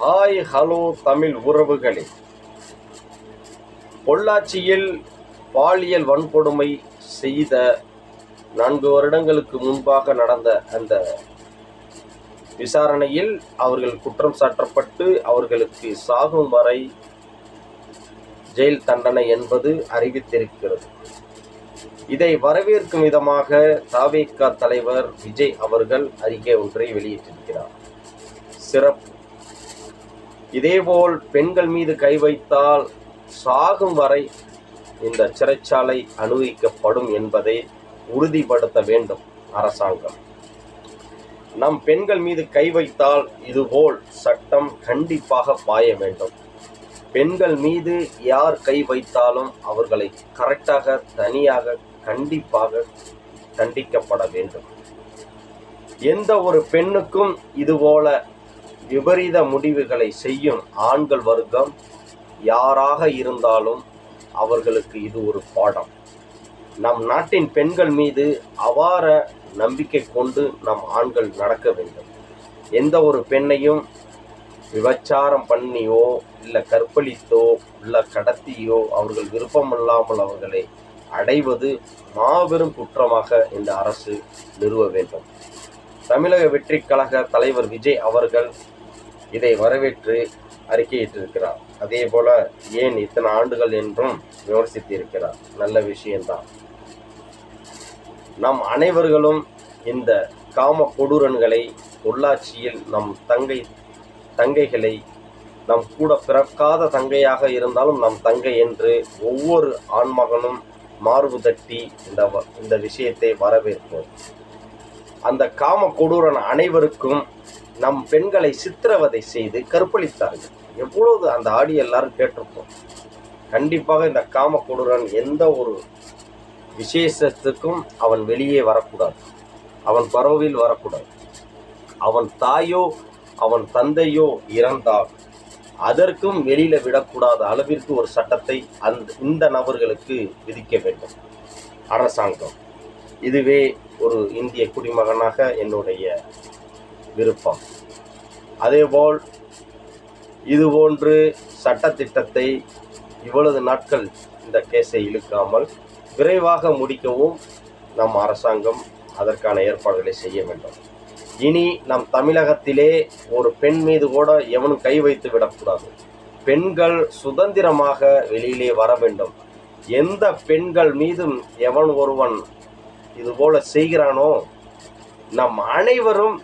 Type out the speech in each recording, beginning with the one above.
Hi hello Tamil உறவுகளே. பொள்ளாச்சியில் பாலியல் வன்கொடுமை செய்த நான்கு வருடங்களுக்கு முன்பாக நடந்த அந்த விசாரணையில் அவர்கள் குற்றம் சாட்டப்பட்டு அவர்களுக்கு சாகும் வரை ஜெயில் தண்டனை என்பது அறிவித்திருக்கிறது. இதை வரவேற்கும் விதமாக தாவேக்கா தலைவர் விஜய் அவர்கள் அறிக்கை ஒன்றை வெளியிட்டிருக்கிறார். சிறப்பு. இதேபோல் பெண்கள் மீது கை வைத்தால் சாகும் வரை இந்த சிறைச்சாலை அனுபவிக்கப்படும் என்பதை உறுதிப்படுத்த வேண்டும் அரசாங்கம். நம் பெண்கள் மீது கை வைத்தால் இதுபோல் சட்டம் கண்டிப்பாக பாய வேண்டும். பெண்கள் மீது யார் கை வைத்தாலும் அவர்களை கரெக்டாக தனியாக கண்டிப்பாக தண்டிக்கப்பட வேண்டும். எந்த ஒரு பெண்ணுக்கும் இதுபோல விபரீத முடிவுகளை செய்யும் ஆண்கள் வர்க்கம் யாராக இருந்தாலும் அவர்களுக்கு இது ஒரு பாடம். நம் நாட்டின் பெண்கள் மீது அவார நம்பிக்கை கொண்டு நம் ஆண்கள் நடக்க வேண்டும். எந்த ஒரு பெண்ணையும் விபச்சாரம் பண்ணியோ இல்லை கற்பழித்தோ இல்லை கடத்தியோ அவர்கள் விருப்பமில்லாமல் அவர்களை அடைவது மாபெரும் குற்றமாக இந்த அரசு நிறுவ வேண்டும். தமிழக வெற்றி கழக தலைவர் விஜய் அவர்கள் இதை வரவேற்று அறிக்கையிட்டிருக்கிறார். அதே போல ஏன் இத்தனை ஆண்டுகள் என்றும் விமர்சித்திருக்கிறார் நல்ல விஷயம்தான் நம் அனைவர்களும் இந்த காம கொடூரன்களை உள்ளாட்சியில் நம் தங்கை தங்கைகளை நம் கூட பிறக்காத தங்கையாக இருந்தாலும் நம் தங்கை என்று ஒவ்வொரு ஆண்மகனும் மார்பு தட்டி இந்த வ- இந்த விஷயத்தை வரவேற்போம். அந்த காம கொடூரன் அனைவருக்கும் நம் பெண்களை சித்திரவதை செய்து கற்பழித்தார்கள். எவ்வளவு அந்த ஆடி எல்லாரும் கேட்டிருப்போம். கண்டிப்பாக இந்த காம கொடுரன் எந்த ஒரு விசேஷத்துக்கும் அவன் வெளியே வரக்கூடாது. அவன் பரவில் வரக்கூடாது. அவன் தாயோ அவன் தந்தையோ இறந்தால் அதற்கும் வெளியில் விடக்கூடாத அளவிற்கு ஒரு சட்டத்தை அந்த இந்த நபர்களுக்கு விதிக்க வேண்டும். அரசாங்கம். இதுவே ஒரு இந்திய குடிமகனாக என்னுடைய விருப்பம். அதேபோல் இதுபோன்று சட்டத்திட்டத்தை இவ்வளவு நாட்கள் இந்த கேஸை இழுக்காமல் விரைவாக முடிக்கவும் நம் அரசாங்கம் அதற்கான ஏற்பாடுகளை செய்ய வேண்டும். இனி நம் தமிழகத்திலே ஒரு பெண் மீது கூட எவனும் கை வைத்து விடக்கூடாது. பெண்கள் சுதந்திரமாக வெளியிலே வர வேண்டும். எந்த பெண்கள் மீதும் எவன் ஒருவன் இதுபோல செய்கிறானோ நம் அனைவரும்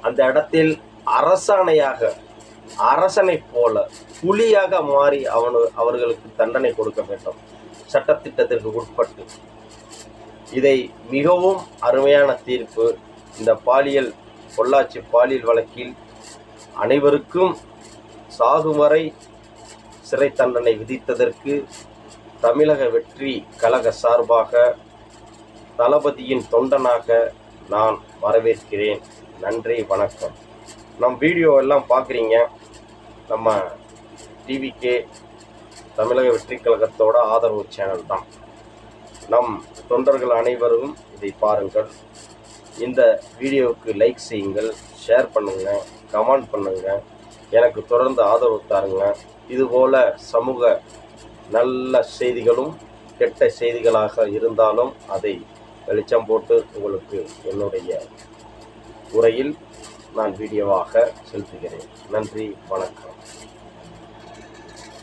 அந்த இடத்தில் அரசாணையாக அரசனைப் போல புலியாக மாறி அவனு அவர்களுக்கு தண்டனை கொடுக்க வேண்டும். சட்டத்திட்டத்திற்கு உட்பட்டு. இதை மிகவும் அருமையான தீர்ப்பு இந்த பாலியல் பொள்ளாச்சி பாலியல் வழக்கில் அனைவருக்கும் சாகும் வரை சிறை தண்டனை விதித்ததற்கு தமிழக வெற்றி கழக சார்பாக தளபதியின் தொண்டனாக நான் வரவேற்கிறேன். நன்றி வணக்கம். நம் வீடியோ எல்லாம் பார்க்குறீங்க. நம்ம டிவிகே தமிழக வெற்றி கழகத்தோட ஆதரவு சேனல் தான். நம் தொண்டர்கள் அனைவரும் இதை பாருங்கள். இந்த வீடியோவுக்கு லைக் செய்யுங்கள் ஷேர் பண்ணுங்கள் கமெண்ட் பண்ணுங்கள் எனக்கு தொடர்ந்து ஆதரவு தாருங்க. இதுபோல் சமூக நல்ல செய்திகளும் கெட்ட செய்திகளாக இருந்தாலும் அதை வெளிச்சம் போட்டு உங்களுக்கு என்னுடைய உரையில் நான் வீடியோவாக செலுத்துகிறேன் நன்றி வணக்கம்.